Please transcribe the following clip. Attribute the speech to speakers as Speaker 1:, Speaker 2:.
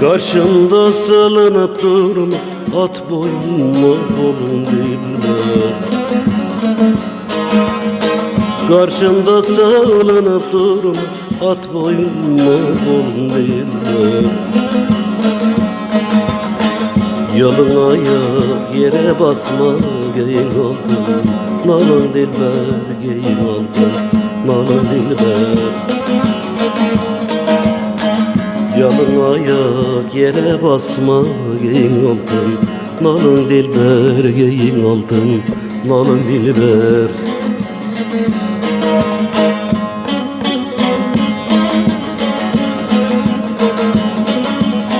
Speaker 1: Karşımda salınıp durma At boynuma bolun dilber Karşımda salınıp durma At boynuma bolun dilber Yalın ayak yere basma Geyin oldu Nalın dilber Geyin oldu Nalın dilber Yalın ayak yere basma Geyin altın. Nalın dilber Geyin altın. Nalın dilber